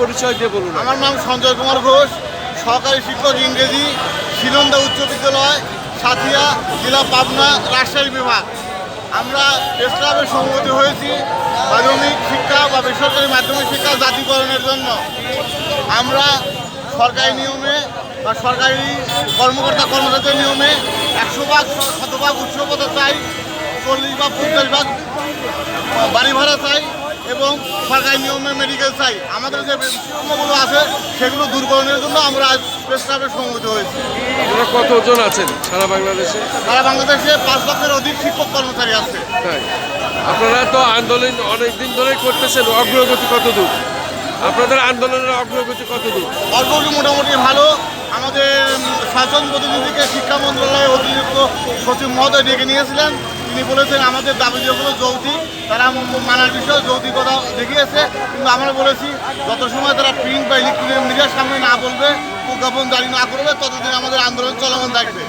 পরিচয় দিয়ে বলুন। আমার নাম সঞ্জয় কুমার ঘোষ, সহকারী শিক্ষক ইংরেজি শিলন্দা উচ্চ বিদ্যালয়, সাথিয়া, জেলা পাবনা, রাজশাহী বিভাগ। আমরা প্রেস সম্মতি হয়েছি মাধ্যমিক শিক্ষা বা বেসরকারি মাধ্যমিক শিক্ষা জাতিকরণের জন্য। আমরা সরকারি নিয়মে বা সরকারি কর্মকর্তা কর্মচারীদের নিয়মে একশো ভাগ, শতভাগ উৎসবতা চাই, চল্লিশ ভাগ, পঞ্চাশ ভাগ বাড়ি ভাড়া চাই। এবং সরকারি নিয়মে মেডিকেল চাই আমাদের যে বিষয়গুলো আছে সেগুলো দূরকরণের জন্য আমরা আজ প্রেস ক্লাবের সম্মত হয়েছি। আপনারা কতজন আছেন সারা বাংলাদেশে? সারা বাংলাদেশে পাঁচ লক্ষের অধিক শিক্ষক কর্মচারী আছে। আপনারা তো আন্দোলন অনেক দিন ধরে করতেছেন অগ্রগতি কত দূর? আপনাদের আন্দোলনের অগ্রগতি কত দূর? অগ্রগতি মোটামুটি ভালো। আমাদের শাসন প্রতিনিধিকে শিক্ষা মন্ত্রণালয়ের অতিরিক্ত সচিব মহোদয় ডেকে নিয়েছিলেন। তিনি বলেছেন আমাদের দাবি যেগুলো যৌক্তিক। তারা মানার বিষয়ে যৌতিকতা দেখিয়েছে, কিন্তু আমরা বলেছি, যত সময় তারা প্রিন্ট বা ইলেকট্রনিক মিডিয়ার সামনে না বলবে, প্রজ্ঞাপন জারি না করবে, ততদিন আমাদের আন্দোলন চলমান থাকবে।